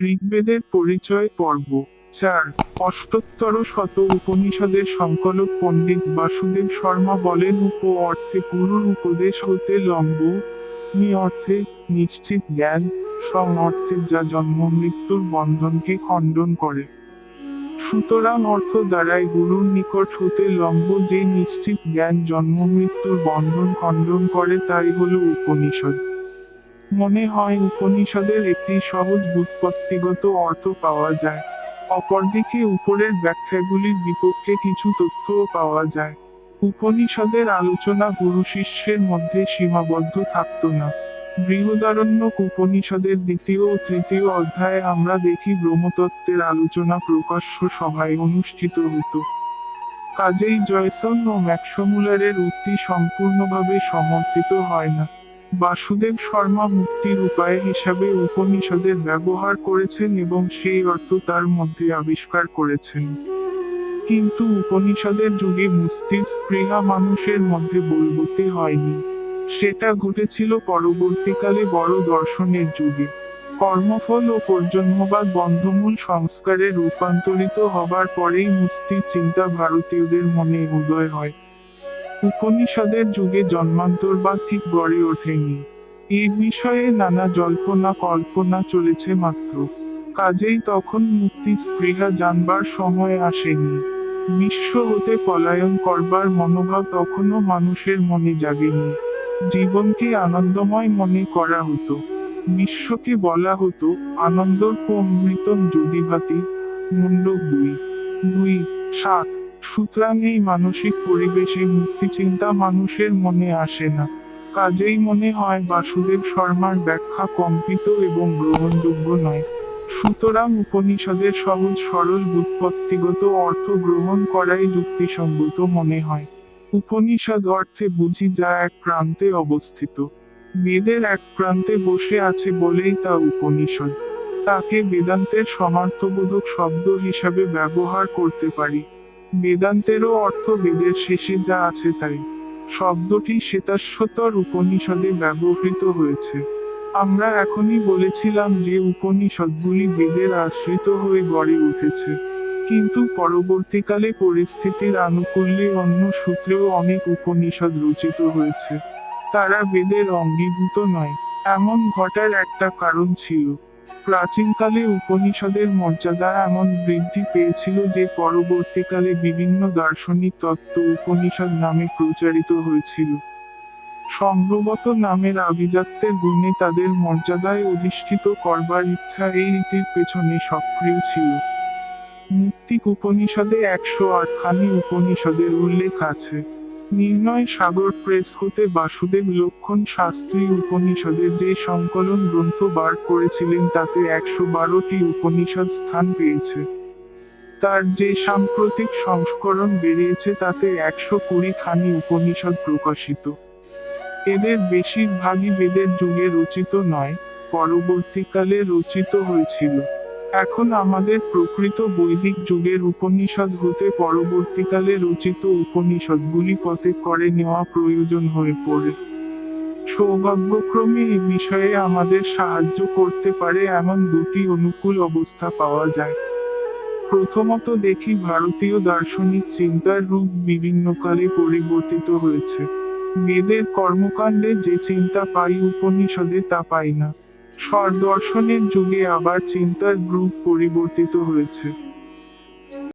ঋগ্বেদের পরিচয় পর্ব। চার, অষ্টোত্তর শত উপনিষদের সংকলক পণ্ডিত বাসুদেব শর্মা বলেন উপ অর্থে গুরুর উপদেশ হতে লম্ব, নি অর্থে নিশ্চিত জ্ঞান সং অর্থে যা জন্ম মৃত্যুর বন্ধনকে খণ্ডন করে। সুতরাং অর্থ দ্বারাই গুরুর নিকট হতে লম্ব যে নিশ্চিত জ্ঞান জন্ম মৃত্যুর বন্ধন খণ্ডন করে তাই হল উপনিষদ। মনে হয় উপনিষদের একটি সহজ বুৎপত্তিগত অর্থ পাওয়া যায়। অপরদিকে উপরের ব্যাখ্যাগুলির বিপক্ষে কিছু তথ্যও পাওয়া যায়। উপনিষদের আলোচনা গুরু শিষ্যের মধ্যে সীমাবদ্ধ থাকত না। বৃহদারণ্যক উপনিষদের দ্বিতীয় ও তৃতীয় অধ্যায়ে আমরা দেখি ব্রহ্মতত্ত্বের আলোচনা প্রকাশ্য সভায় অনুষ্ঠিত হতো। কাজেই জয়সন ও ম্যাক্সমূলারের উক্তি সম্পূর্ণভাবে সমর্থিত হয় না। বাসুদেব শর্মা মুক্তির উপায় হিসাবে উপনিষদের ব্যবহার করেছেন এবং সেই অর্থ তার মধ্যে আবিষ্কার করেছেন। কিন্তু উপনিষদের যুগে মুক্তির স্পৃহা মানুষের মধ্যে বলবতে হয়নি। সেটা ঘটেছিল পরবর্তীকালে বড় দর্শনের যুগে। কর্মফল ও পর্জন্মবাদ বন্ধমূল সংস্কারে রূপান্তরিত হবার পরেই মুক্তির চিন্তা ভারতীয়দের মনে উদয় হয়। উপনিষদের যুগে জন্মান্তরবাদ ঠিক গড়ে ওঠেনি। এই বিষয়ে নানা জল্পনা কল্পনা চলেছে মাত্র। কাজেই তখন মুক্তি স্পৃহা জানবার সময় আসেনি। বিশ্ব হতে পলায়ন করবার মনোভাব তখনও মানুষের মনে জাগেনি। জীবনকে আনন্দময় মনে করা হতো। বিশ্বকে বলা হতো, আনন্দর অমৃতম যদিভাতি মুন্ডক দুই। দুই, সাত সুতরাং এই মানসিক পরিবেশে মুক্তি চিন্তা মানুষের মনে আসে না। কাজেই মনে হয় বাসুদেব শর্মার ব্যাখ্যা কম্পিত এবং গ্রহণযোগ্য নয়। সুতরাং উপনিষদের সহজ সরল বুৎপত্তিগত অর্থ গ্রহণ করাই যুক্তিসঙ্গত মনে হয়। উপনিষদ অর্থে বুঝি যা এক প্রান্তে অবস্থিত। বেদের এক প্রান্তে বসে আছে বলেই তা উপনিষদ। তাকে বেদান্তের সমার্থবোধক শব্দ হিসাবে ব্যবহার করতে পারি। বেদান্তেরও অর্থ বেদের শেষে যা আছে তাই। শব্দটি শ্বেতাশ্বতর উপনিষদে ব্যবহৃত হয়েছে। আমরা এখনই বলেছিলাম যে উপনিষদগুলি বেদের আশ্রিত হয়ে গড়ে উঠেছে। কিন্তু পরবর্তীকালে পরিস্থিতির আনুকূল্যে অন্য সূত্রেও অনেক উপনিষদ রচিত হয়েছে। তারা বেদের অঙ্গীভূত নয়। এমন ঘটার একটা কারণ ছিল। প্রাচীনকালে উপনিষদের মর্যাদা এমন বৃদ্ধি পেয়েছিল যে পরবর্তীকালে বিভিন্ন দার্শনিক তত্ত্ব উপনিষদ নামে প্রচারিত হয়েছিল। সম্ভবত নামের আভিজাত্যের গুণে তাদের মর্যাদায় অধিষ্ঠিত করবার ইচ্ছা এই রীতির পেছনে সক্রিয় ছিল। মুক্তিক উপনিষদে একশো আটখানি উপনিষদের উল্লেখ আছে। নির্ণয় সাগর প্রেস হতে বাসুদেব লক্ষণ শাস্ত্রী উপনিষদের যে সংকলন গ্রন্থ বার করেছিলেন তাতে একশো বারোটি উপনিষদ স্থান পেয়েছে। তার যে সাম্প্রতিক সংস্করণ বেরিয়েছে তাতে একশো কুড়ি খানি উপনিষদ প্রকাশিত। এদের বেশিরভাগই বেদের যুগে রচিত নয়, পরবর্তীকালে রচিত হয়েছিল। এখন আমাদের প্রকৃত বৈদিক যুগের উপনিষদ হতে পরবর্তীকালে রচিত উপনিষদগুলি পথে করে নেওয়া প্রয়োজন হয়ে পড়ে। সৌভাগ্যক্রমে এই বিষয়ে আমাদের সাহায্য করতে পারে এমন দুটি অনুকূল অবস্থা পাওয়া যায়। প্রথমত দেখি ভারতীয় দার্শনিক চিন্তার রূপ বিভিন্নকালে পরিবর্তিত হয়েছে। বেদের কর্মকাণ্ডে যে চিন্তা পাই উপনিষদে তা পাই না। স্বরদর্শনের যুগে আবার চিন্তার গ্রুপ পরিবর্তিত হয়েছে।